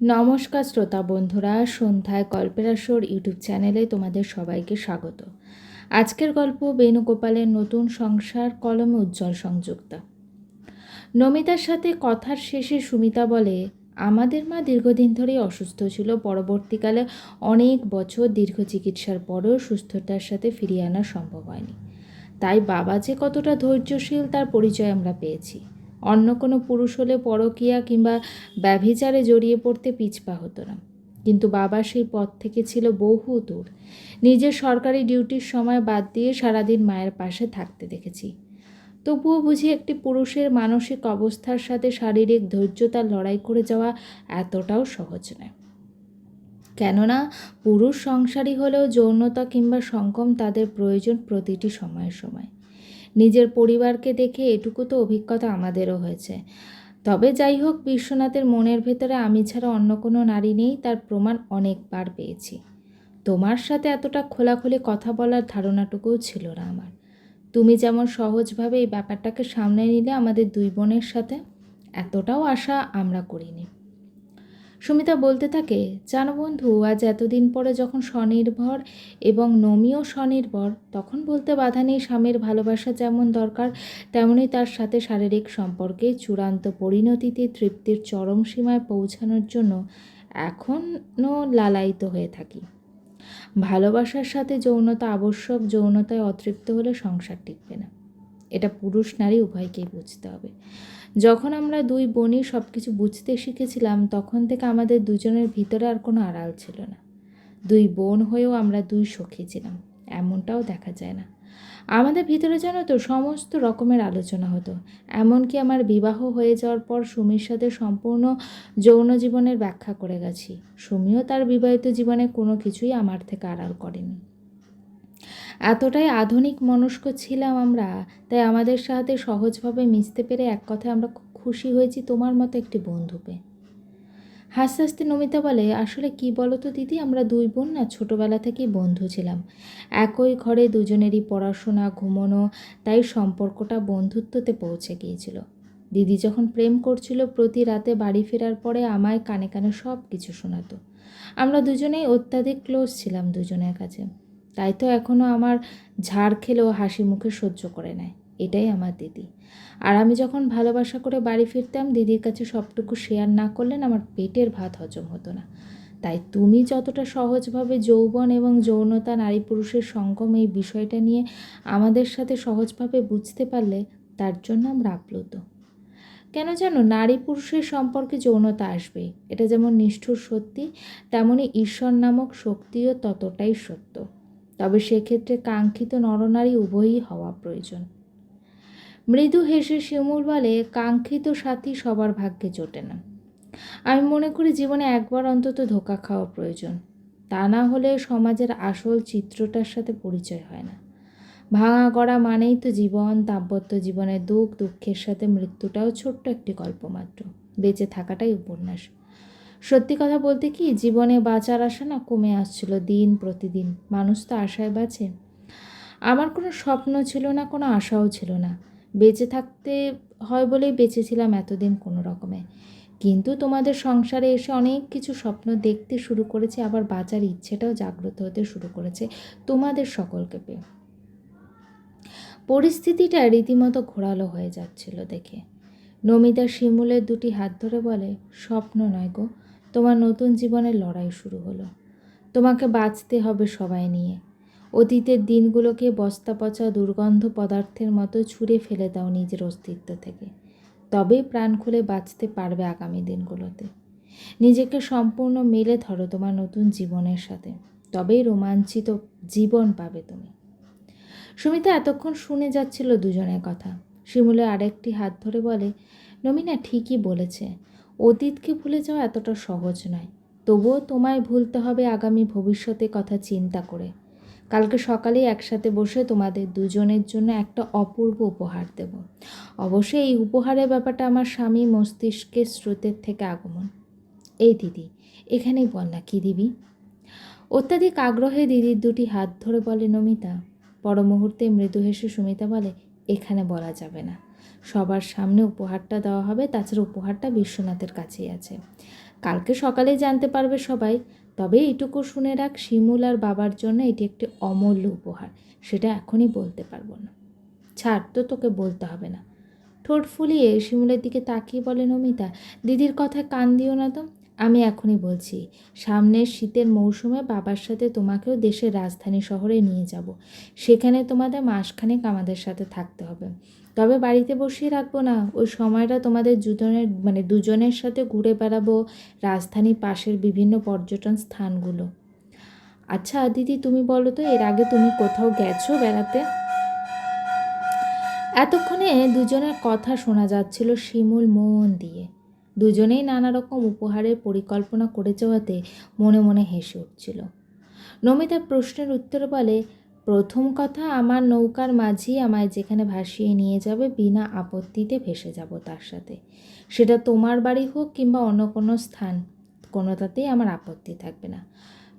নমস্কার শ্রোতা বন্ধুরা, সন্ধ্যায় গল্পের আসর ইউটিউব চ্যানেলে তোমাদের সবাইকে স্বাগত। আজকের গল্প বেণুগোপালের নতুন সংসার কলমে উজ্জ্বল সংযুক্তা। নমিতার সাথে কথার শেষে সুমিতা বলে, আমাদের মা দীর্ঘদিন ধরেই অসুস্থ ছিল, পরবর্তীকালে অনেক বছর দীর্ঘ চিকিৎসার পরেও সুস্থতার সাথে ফিরিয়ে আনা সম্ভব হয়নি। তাই বাবা যে কতটা ধৈর্যশীল তার পরিচয় আমরা পেয়েছি। অন্য কোনো পুরুষ হলে পরকীয়া কিংবা ব্যভিচারে জড়িয়ে পড়তে পিছপা হতো না। কিন্তু বাবা সেই পথ থেকে ছিল বহু দূর। নিজের সরকারি ডিউটির সময় বাদ দিয়ে সারাদিন মায়ের পাশে থাকতে দেখেছি। তবুও বুঝি একটি পুরুষের মানসিক অবস্থার সাথে শারীরিক ধৈর্যতার লড়াই করে যাওয়া এতটাও সহজ নয়। কেননা পুরুষ সংসারী হলেও যৌনতা কিংবা সঙ্গম তাদের প্রয়োজন প্রতিটি সময়ে সময়। নিজের পরিবারকে দেখে এটুকু তো অভিজ্ঞতা আমাদেরও হয়েছে। তবে যাই হোক, বিশ্বনাথের মনের ভেতরে আমি ছাড়া অন্য কোনো নারী নেই, তার প্রমাণ অনেকবার পেয়েছি। তোমার সাথে এতটা খোলাখুলি কথা বলার ধারণাটুকুও ছিল না আমার। তুমি যেমন সহজভাবে এই ব্যাপারটাকে সামনে নিলে আমাদের দুই বোনের সাথে, এতটাও আশা আমরা করিনি। সুমিতা বলতে থাকে, জানো বন্ধু, আজ এতদিন পরে যখন স্বনির্ভর এবং নমিও স্বনির্ভর, তখন বলতে বাধা নেই স্বামীর ভালোবাসা যেমন দরকার তেমনই তার সাথে শারীরিক সম্পর্কে চূড়ান্ত পরিণতিতে তৃপ্তির চরম সীমায় পৌঁছানোর জন্য এখনও লালায়িত হয়ে থাকি। ভালোবাসার সাথে যৌনতা আবশ্যক, যৌনতায় অতৃপ্ত হলে সংসার টিকবে না। এটা পুরুষ নারী উভয়কেই বুঝতে হবে। যখন আমরা দুই বোনই সব কিছু বুঝতে শিখেছিলাম, তখন থেকে আমাদের দুজনের ভিতরে আর কোনো আড়াল ছিল না। দুই বোন হয়েও আমরা দুই সখী ছিলাম, এমনটাও দেখা যায় না। আমাদের ভিতরে জানো তো সমস্ত রকমের আলোচনা হতো, এমনকি আমার বিবাহ হয়ে যাওয়ার পর সুমির সাথে সম্পূর্ণ যৌন জীবনের ব্যাখ্যা করে গেছি। সুমিও তার বিবাহিত জীবনে কোনো কিছুই আমার থেকে আড়াল করেনি। এতটাই আধুনিক মনস্ক ছিলাম আমরা, তাই আমাদের সাথে সহজভাবে মিশতে পেরে এক কথায় আমরা খুব খুশি হয়েছি তোমার মতো একটি বন্ধু পেয়ে হাসতে হাসতে নমিতা বলে, আসলে কি বলো তো দিদি, আমরা দুই বোন না ছোটোবেলা থেকেই বন্ধু ছিলাম। একই ঘরে দুজনেরই পড়াশোনা, ঘুমোনো, তাই সম্পর্কটা বন্ধুত্বতে পৌঁছে গিয়েছিল। দিদি যখন প্রেম করছিল, প্রতি রাতে বাড়ি ফেরার পরে আমায় কানে কানে সব কিছু শোনাতো। আমরা দুজনেই অত্যাধিক ক্লোজ ছিলাম দুজনের কাছে। তাই তো এখনও আমার ঝাড় খেলেও হাসি মুখে সহ্য করে নেয়। এটাই আমার দিদি। আর আমি যখন ভালোবাসা করে বাড়ি ফিরতাম, দিদির কাছে সবটুকু শেয়ার না করলেন আমার পেটের ভাত হজম হতো না। তাই তুমি যতটা সহজভাবে যৌবন এবং যৌনতা, নারী পুরুষের সঙ্গম এই বিষয়টা নিয়ে আমাদের সাথে সহজভাবে বুঝতে পারলে তার জন্য আমরা আপ্লুত। কেন জানো, নারী পুরুষের সম্পর্কে যৌনতা আসবে। এটা যেমন নিষ্ঠুর সত্যি তেমনই ঈশ্বর নামক শক্তিও ততটাই সত্য। তবে সেক্ষেত্রে কাঙ্ক্ষিত নরনারী উভয়ই হওয়া প্রয়োজন। মৃদু হেসে শিমুল বলে, কাঙ্ক্ষিত সাথী সবার ভাগ্যে জোটে না। আমি মনে করি জীবনে একবার অন্তত ধোকা খাওয়া প্রয়োজন। তা না হলে সমাজের আসল চিত্রটার সাথে পরিচয় হয় না। ভাঙা গড়া মানেই তো জীবন, দাম্পত্য জীবনের দুঃখ, দুঃখের সাথে মৃত্যুটাও ছোট্ট একটি গল্প মাত্র। বেঁচে থাকাটাই উপন্যাস। সত্যি কথা বলতে কি, জীবনে বাঁচার আশা না কমে আসছিল দিন প্রতিদিন। মানুষ তো আশায় বাঁচে। আমার কোনো স্বপ্ন ছিল না, কোনো আশাও ছিল না। বেঁচে থাকতে হয় বলেই বেঁচেছিলাম এতদিন কোনো রকমে। কিন্তু তোমাদের সংসারে এসে অনেক কিছু স্বপ্ন দেখতে শুরু করেছে, আবার বাঁচার ইচ্ছেটাও জাগ্রত হতে শুরু করেছে তোমাদের সকলকে পেয়ে। পরিস্থিতিটা রীতিমতো ঘোরালো হয়ে যাচ্ছিল দেখে। নমিতা শিমুলের দুটি হাত ধরে বলে, স্বপ্ন নয় গো তোমার নতুন জীবনের লড়াই শুরু হলো। তোমাকে বাঁচতে হবে সবাই নিয়ে। অতীতের দিনগুলোকে বস্তা পচা দুর্গন্ধ পদার্থের মতো ছুঁড়ে ফেলে দাও নিজের অস্তিত্ব থেকে। তবেই প্রাণ খুলে বাঁচতে পারবে আগামী দিনগুলোতে। নিজেকে সম্পূর্ণ মেলে ধরো তোমার নতুন জীবনের সাথে। তবেই রোমাঞ্চিত জীবন পাবে তুমি। সুমিতা এতক্ষণ শুনে যাচ্ছিল দুজনের কথা। শিমুলে আরেকটি হাত ধরে বলে, নমিনা ঠিকই বলেছে। অতীতকে ভুলে যাওয়া এতটা সহজ নয়। তবুও তোমায় ভুলতে হবে আগামী ভবিষ্যতে কথা চিন্তা করে। কালকে সকালেই একসাথে বসে তোমাদের দুজনের জন্য একটা অপূর্ব উপহার দেব। অবশ্যই এই উপহারের ব্যাপারটা আমার স্বামী মস্তিষ্কের স্রোতের থেকে আগমন। এই দিদি, এখানেই বল না, কী দিবি? অত্যাধিক আগ্রহে দিদির দুটি হাত ধরে বলে, নমিতা পর মুহূর্তে মৃদু হেসে সুমিতা বলে, এখানে বলা যাবে না। সবার সামনে উপহারটা দেওয়া হবে, তাছাড়া উপহারটা বিশ্বনাথের কাছেই আছে। কালকে সকালে জানতে পারবে সবাই, তবে এইটুকু শুনে রাখ, শিমুল আর বাবার জন্য এটি একটি অমূল্য উপহার, সেটা এখনই বলতে পারব না। ছাড়, তো তোকে বলতে হবে না। ঠোঁট ফুলিয়ে শিমুলের দিকে তাকিয়ে বলে, নমিতা, দিদির কথায় কান দিও না তো। আমি এখনই বলছি, সামনের শীতের মৌসুমে বাবার সাথে তোমাকেও দেশের রাজধানী শহরে নিয়ে যাব। সেখানে তোমাদের মাসখানেক আমাদের সাথে থাকতে হবে। তবে বাড়িতে বসিয়ে রাখব না, ওই সময়টা তোমাদের দুজনের মানে দুজনের সাথে ঘুরে বেড়াবো রাজধানীর পাশের বিভিন্ন পর্যটন স্থানগুলো। আচ্ছা দিদি, তুমি বলো তো, এর আগে তুমি কোথাও গেছো বেড়াতে? এতক্ষণে দুজনের কথা শোনা যাচ্ছিল শিমুল মন দিয়ে। দুজনেই নানা রকম উপহারের পরিকল্পনা করে যাওয়াতে মনে মনে হেসে উঠছিল। নমিতা প্রশ্নের উত্তর বলে, প্রথম কথা, আমার নৌকার মাঝি আমায় যেখানে ভাসিয়ে নিয়ে যাবে, বিনা আপত্তিতে ভেসে যাব তার সাথে। সেটা তোমার বাড়ি হোক কিংবা অন্য কোনো স্থান, কোনোটাতেই আমার আপত্তি থাকবে না।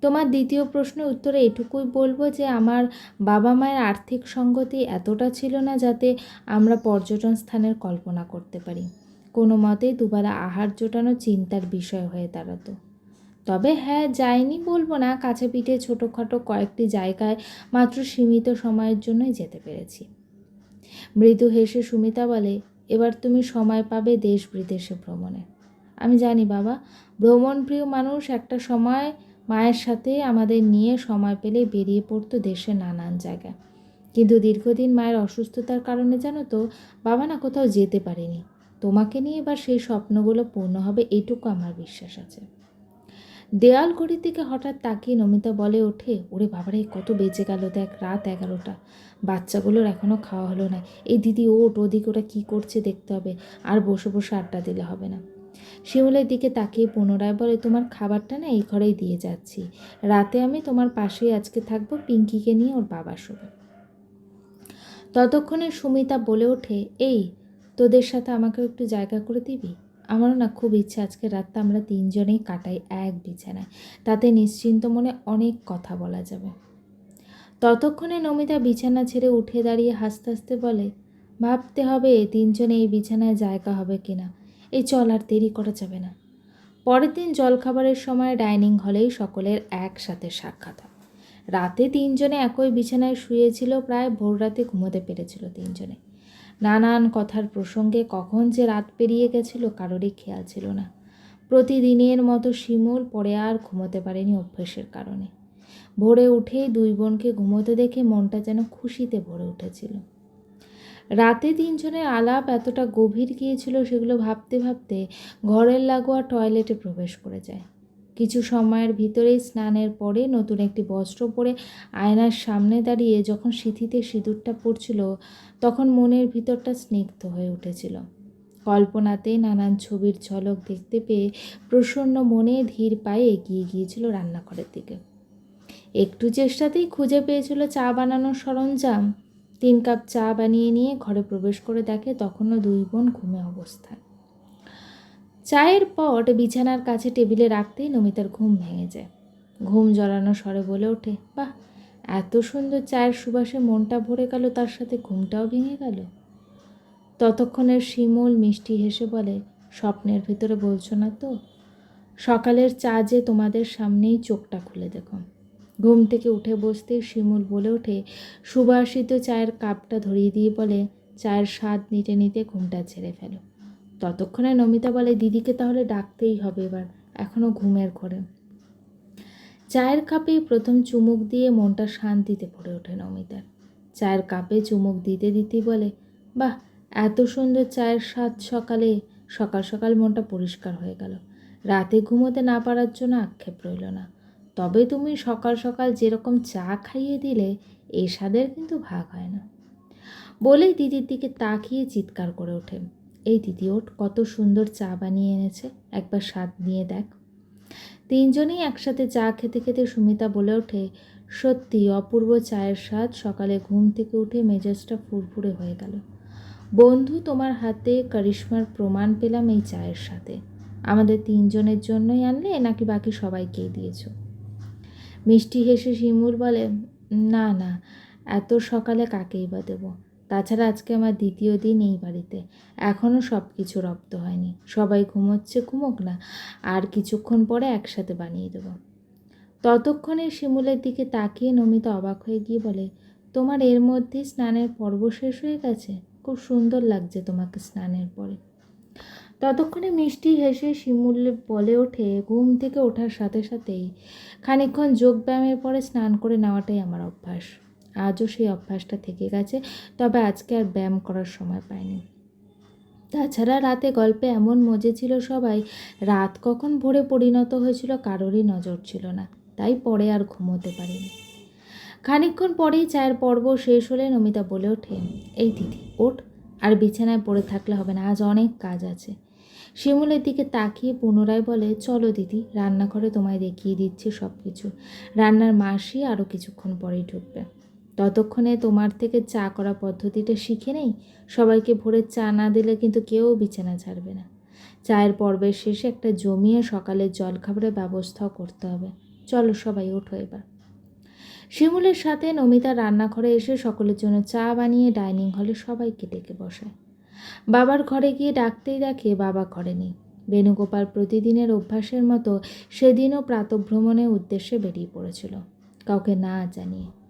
তোমার দ্বিতীয় প্রশ্নের উত্তরে এটুকুই বলব যে, আমার বাবা মায়ের আর্থিক সঙ্গতি এতটা ছিল না যাতে আমরা পর্যটন স্থানের কল্পনা করতে পারি। কোনো মতেই দুবেলা আহার জোটানো চিন্তার বিষয় হয়ে দাঁড়াতো। তবে হ্যাঁ যাইনি বলব না, কাছে পিঠে ছোটোখাটো কয়েকটি জায়গায় মাত্র সীমিত সময়ের জন্যই যেতে পেরেছি। মৃদু হেসে সুমিতা বলে, এবার তুমি সময় পাবে দেশ বিদেশে ভ্রমণে। আমি জানি বাবা ভ্রমণপ্রিয় মানুষ একটা সময় মায়ের সাথে আমাদের নিয়ে সময় পেলে বেরিয়ে পড়তো দেশের নানান জায়গায়। কিন্তু দীর্ঘদিন মায়ের অসুস্থতার কারণে জানো তো, বাবা না কোথাও যেতে পারেনি। তোমাকে নিয়ে এবার সেই স্বপ্নগুলো পূর্ণ হবে এইটুকু আমার বিশ্বাস আছে। দেয়াল ঘড়ির দিকে হঠাৎ তাকিয়ে নমিতা বলে ওঠে, ওরে বাবারে, কত বেঁচে গেল দেখ, রাত এগারোটা। বাচ্চাগুলোর এখনও খাওয়া হলো না। এই দিদি ওট ওদিক ওরা কী করছে দেখতে হবে। আর বসে বসে আড্ডা দিলে হবে না। শিমুলের দিকে তাকিয়ে পুনরায় বলে, তোমার খাবারটা না এই ঘরেই দিয়ে যাচ্ছি। রাতে আমি তোমার পাশেই আজকে থাকব, পিঙ্কিকে নিয়ে ওর বাবা শোবে। ততক্ষণে সুমিতা বলে ওঠে, এই তোদের সাথে আমাকেও একটু জায়গা করে দিবি? আমারও না খুব ইচ্ছে আজকে রাতটা আমরা তিনজনেই কাটাই এক বিছানায়। তাতে নিশ্চিন্ত মনে অনেক কথা বলা যাবে। ততক্ষণে নমিতা বিছানা ছেড়ে উঠে দাঁড়িয়ে হাসতে হাসতে বলে, ভাবতে হবে তিনজনে এই বিছানায় জায়গা হবে কিনা? এই চল আর দেরি করা যাবে না। পরের দিন জলখাবারের সময় ডাইনিং হলেই সকলের একসাথে সাক্ষাৎ হয়। রাতে তিনজনে একই বিছানায় শুয়েছিল, প্রায় ভোর রাতে ঘুমোতে পেরেছিল তিনজনে। নানান কথার প্রসঙ্গে কখন যে রাত পেরিয়ে গেছিল কারোরই খেয়াল ছিল না। প্রতিদিনের মতো শিমুল পরে আর ঘুমোতে পারেনি অভ্যেসের কারণে। ভোরে উঠেই দুই বোনকে ঘুমোতে দেখে মনটা যেন খুশিতে ভরে উঠেছিল। রাতে তিনজনের আলাপ এতটা গভীর গিয়েছিল সেগুলো ভাবতে ভাবতে ঘরের লাগোয়া টয়লেটে প্রবেশ করে যায়। কিছু সময়ের ভিতরেই স্নানের পরে নতুন একটি বস্ত্র পরে আয়নার সামনে দাঁড়িয়ে যখন সিঁথিতে সিঁদুরটা পড়ছিল, তখন মনের ভিতরটা স্নিগ্ধ হয়ে উঠেছিল। কল্পনাতে নানান ছবির ঝলক দেখতে পেয়ে প্রসন্ন মনে ধীর পায়ে এগিয়ে গিয়েছিল রান্নাঘরের দিকে। একটু চেষ্টাতেই খুঁজে পেয়েছিল চা বানানোর সরঞ্জাম। তিন কাপ চা বানিয়ে নিয়ে ঘরে প্রবেশ করে দেখে তখনও দুই বোন ঘুমে অবস্থায়। চায়ের পট বিছানার কাছে টেবিলে রাখতেই নমিতার ঘুম ভেঙে যায়। ঘুম জড়ানো স্বরে বলে ওঠে, বাহ, এত সুন্দর চায়ের সুবাসে মনটা ভরে গেল, তার সাথে ঘুমটাও ভেঙে গেল? ততক্ষণের শিমুল মিষ্টি হেসে বলে, স্বপ্নের ভিতরে বলছো না তো, সকালের চা যে তোমাদের সামনেই চোখটা খুলে দেখো। ঘুম থেকে উঠে বসতেই শিমুল বলে ওঠে, সুবাসিত চায়ের কাপটা ধরিয়ে দিয়ে বলে, চায়ের স্বাদ নিতে নিতে ঘুমটা ছেড়ে ফেলো। ততক্ষণে নমিতা বলে, দিদিকে তাহলে ডাকতেই হবে এবার এখনও ঘুমের ঘরে। চায়ের কাপে প্রথম চুমুক দিয়ে মনটা শান্তিতে ভরে ওঠে নমিতার। চায়ের কাপে চুমুক দিতে দিতেই বলে, বাহ, এত সুন্দর চায়ের স্বাদ সকালে। সকাল সকাল মনটা পরিষ্কার হয়ে গেল। রাতে ঘুমোতে না পারার জন্য আক্ষেপ রইল না। তবে তুমি সকাল সকাল যেরকম চা খাইয়ে দিলে, এ স্বাদের কিন্তু ভাগ হয় না। বলেই দিদির দিকে তাকিয়ে চিৎকার করে ওঠে। দিদি ওট কত সুন্দর চা বানিয়ে এনেছে, একবার স্বাদ নিয়ে দেখ। তিনজনেই একসাথে চা খেতে খেতে সুমিতা বলে ওঠে, সত্যি অপূর্ব চায়ের স্বাদ, সকালে ঘুম থেকে উঠে মেজাজটা ফুরফুরে হয়ে গেল। বন্ধু, তোমার হাতে করিশ্মার প্রমাণ পেলাম এই চায়ের সাথে। আমাদের তিনজনের জন্যই আনলে নাকি বাকি সবাইকেই দিয়েছ? মিষ্টি হেসে শিমুর বলে, না না, এত সকালে কাকেই বা দেবো? তাছাড়া আজকে আমার দ্বিতীয় দিন এই বাড়িতে। এখনও সব কিছু রপ্ত হয়নি। সবাই ঘুমোচ্ছে, ঘুমোক না। আর কিছুক্ষণ পরে একসাথে বানিয়ে দেবো। ততক্ষণে শিমুলের দিকে তাকিয়ে নমিতা অবাক হয়ে গিয়ে বলে, তোমার এর মধ্যে স্নানের পর্ব শেষ হয়ে গেছে? খুব সুন্দর লাগছে তোমাকে স্নানের পরে। ততক্ষণে মিষ্টি হেসে শিমুল বলে ওঠে, ঘুম থেকে ওঠার সাথে সাথেই খানিকক্ষণ যোগব্যায়ামের পরে স্নান করে নেওয়াটাই আমার অভ্যাস। আজও সেই অভ্যাসটা থেকে গেছে, তবে আজকে আর ব্যায়াম করার সময় পাইনি। তাছাড়া রাতে গল্পে এমন মজে ছিল সবাই, রাত কখন ভোরে পরিণত হয়েছিল কারোরই নজর ছিল না, তাই পরে আর ঘুমোতে পারিনি। খানিকক্ষণ পরেই চায়ের পর্ব শেষ হলে নমিতা বলে ওঠে, এই দিদি, ওঠ, আর বিছানায় পড়ে থাকলে হবে না, আজ অনেক কাজ আছে। শিমুলের দিকে তাকিয়ে পুনরায় বলে, চলো দিদি, রান্নাঘরে তোমায় দেখিয়ে দিচ্ছে সব কিছু রান্নার মাসি আরও কিছুক্ষণ পরেই ঢুকবে। ততক্ষণে তোমার থেকে চা করা পদ্ধতিটা শিখে নেই? সবাইকে ভোরে চা না দিলে কিন্তু কেউ বিছানা ছাড়বে না। চায়ের পর্বের শেষে একটা জমিয়ে সকালের জলখাবারের ব্যবস্থাও করতে হবে। চলো সবাই ওঠো এবার। শিমুলের সাথে নমিতা রান্নাঘরে এসে সকলের জন্য চা বানিয়ে ডাইনিং হলে সবাইকে ডেকে বসায়। বাবার ঘরে গিয়ে ডাকতেই দেখে বাবা ঘরে নেই। বেণুগোপাল প্রতিদিনের অভ্যাসের মতো সেদিনও প্রাতভ্রমণের উদ্দেশ্যে বেরিয়ে পড়েছিল। কাউকে না জানিয়ে।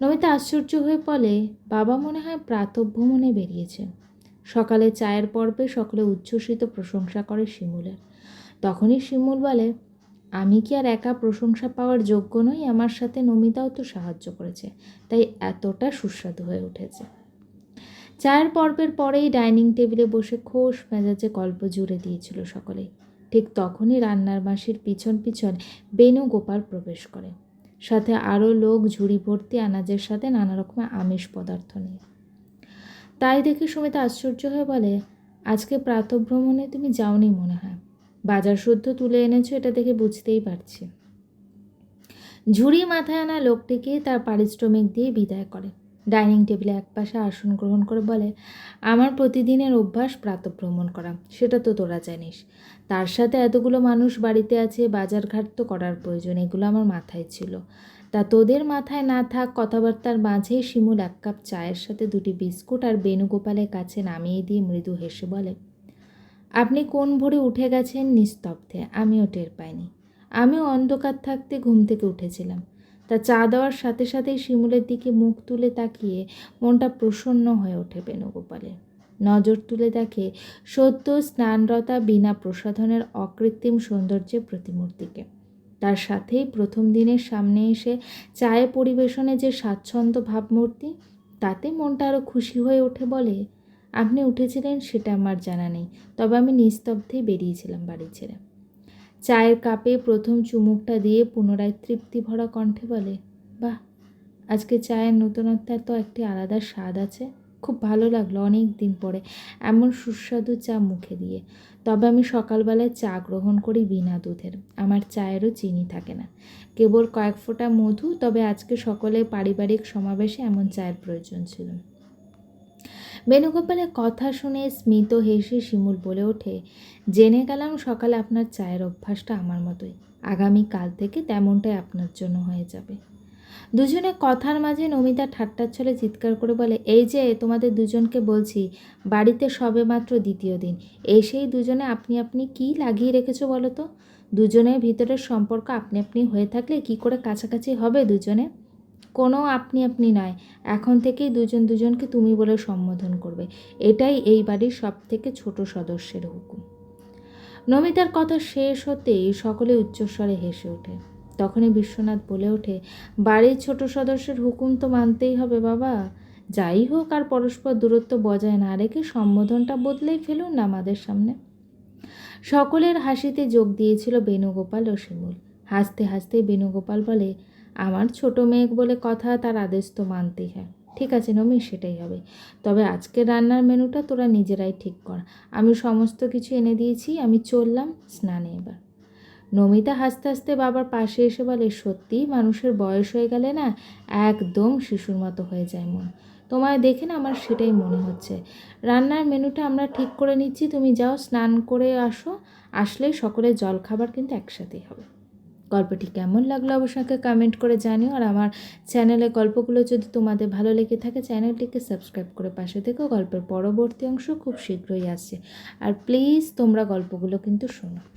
নমিতা আশ্চর্য হয়ে বলে, বাবা মনে হয় প্রাতভ্রমণে বেরিয়েছে। সকালে চায়ের পর্বে সকলে উচ্ছ্বসিত প্রশংসা করে শিমুলের। তখনই শিমুল বলে, আমি কি আর একা প্রশংসা পাওয়ার যোগ্য নই? আমার সাথে নমিতাও তো সাহায্য করেছে, তাই এতটা সুস্বাদু হয়ে উঠেছে চায়ের পর্বের পরেই ডাইনিং টেবিলে বসে খোশ মেজাজে গল্প জুড়ে দিয়েছিল সকলেই। ঠিক তখনই রান্নার মাসির পিছন পিছন বেনু গোপাল প্রবেশ করে। সাথে আরও লোক ঝুড়ি ভর্তি, আনাজের সাথে নানা রকমের আমিষ পদার্থ নিয়ে। তাই দেখে সুমিতা আশ্চর্য হয়ে বলে, আজকে প্রাতভ্রমণে তুমি যাওনি মনে হয়। বাজার শুদ্ধ তুলে এনেছো এটা দেখে বুঝতেই পারছি। ঝুড়ি মাথায় আনা লোকটিকে তার পারিশ্রমিক দিয়ে বিদায় করে। ডাইনিং টেবিলে একপাশে আসন গ্রহণ করে বলে, আমার প্রতিদিনের অভ্যাস প্রাতভ্রমণ করা, সেটা তো তোরা জানিস। তার সাথে এতগুলো মানুষ বাড়িতে আছে, বাজারঘাট তো করার প্রয়োজন, এগুলো আমার মাথায় ছিল। তা তোদের মাথায় না থাক, কথাবার্তার মাঝেই শিমুল এক কাপ চায়ের সাথে দুটি বিস্কুট আর বেণুগোপালের কাছে নামিয়ে দিয়ে মৃদু হেসে বলে, আপনি কোন ভোরে উঠে গেছেন নিস্তব্ধে? আমিও টের পাইনি। আমিও অন্ধকার থাকতে ঘুম থেকে উঠেছিলাম। তা চা দেওয়ার সাথে সাথেই শিমুলের দিকে মুখ তুলে তাকিয়ে মনটা প্রসন্ন হয়ে ওঠে বেণুগোপালের। নজর তুলে দেখে সত্য স্নানরতা বিনা প্রসাধনের অকৃত্রিম সৌন্দর্যের প্রতিমূর্তিকে। তার সাথেই প্রথম দিনের সামনে এসে চায়ে পরিবেশনে যে স্বাচ্ছন্দ্য ভাবমূর্তি, তাতে মনটা আরও খুশি হয়ে ওঠে বলে, আপনি উঠেছিলেন সেটা আমার জানা নেই। তবে আমি নিস্তব্ধেই বেরিয়েছিলাম বাড়ি ছেড়ে। চায়ের কাপে প্রথম চুমুকটা দিয়ে পুনরায় তৃপ্তি ভরা কণ্ঠে বলে, বাহ, আজকে চায়ের নতুনত্বের তো একটি আলাদা স্বাদ আছে। খুব ভালো লাগল অনেক দিন পরে এমন সুস্বাদু চা মুখে দিয়ে। তবে আমি সকালবেলায় চা গ্রহণ করি বিনা দুধের। আমার চায়েরও চিনি থাকে না। কেবল কয়েক ফোঁটা মধু, তবে আজকে সকলে পারিবারিক সমাবেশে এমন চায়ের প্রয়োজন ছিল। বেণুগোপালের কথা শুনে স্মিত হেসে শিমুল বলে ওঠে, জেনে গেলাম সকালে আপনার চায়ের অভ্যাসটা আমার মতোই। আগামী কাল থেকে তেমনটাই আপনার জন্য হয়ে যাবে। দুজনে কথার মাঝে নমিতা ঠাট্টার ছলে চিৎকার করে বলে, এই যে তোমাদের দুজনকে বলছি, বাড়িতে সবে মাত্র দ্বিতীয় দিন, এসেই দুজনে আপনি আপনি কি লাগিয়ে রেখেছো বলো তো? দুজনের ভিতরের সম্পর্ক আপনি আপনি হয়ে থাকলে কি করে কাছাকাছি হবে দুজনে কোনো আপনি আপনি নয়। এখন থেকেই দুজন দুজনকে তুমি বলে সম্বোধন করবে। এটাই এই বাড়ির সব থেকে ছোট সদস্যের হুকুম। নমিতার কথা শেষ হতেই সকলে উচ্চস্বরে হেসে ওঠে। তখনই বিশ্বনাথ বলে ওঠে, বাড়ির ছোট সদস্যের হুকুম তো মানতেই হবে বাবা। যাই হোক, আর পরস্পর দূরত্ব বজায় না রেখে সম্বোধনটা বদলেই ফেলুন না আমাদের সামনে। সকলের হাসিতে যোগ দিয়েছিল বেণুগোপাল ও শিমুল। হাসতে হাসতে বেণুগোপাল বলে আমার ছোট মেঘ বলে কথা তার আদেশ তো মানতেই হয়। ঠিক আছে নমি, সেটাই হবে। তবে আজকে রান্নার মেনুটা তোরা নিজেরাই ঠিক কর। আমি সমস্ত কিছু এনে দিয়েছি, আমি চললাম স্নানে এবার। নমিতা হাসতে হাসতে বাবার পাশে এসে বলে, সত্যি? মানুষের বয়স হয়ে গেলে না একদম শিশুর মতো হয়ে যায় মন। তোমায় দেখে না আমার সেটাই মনে হচ্ছে। রান্নার মেনুটা আমরা ঠিক করে নিচ্ছি, তুমি যাও স্নান করে আসো। আসলেই সকলের জল খাবার কিন্তু একসাথেই হবে। গল্পটি কেমন লাগল অবশ্যই কমেন্ট করে জানিও। আর আমার চ্যানেলে গল্পগুলো যদি তোমাদের ভালো লেগে থাকে চ্যানেলটিকে সাবস্ক্রাইব করে পাশে দেখো গল্পের পরবর্তী অংশ খুব শীঘ্রই আসছে। আর প্লিজ তোমরা গল্পগুলো কিন্তু শোনো।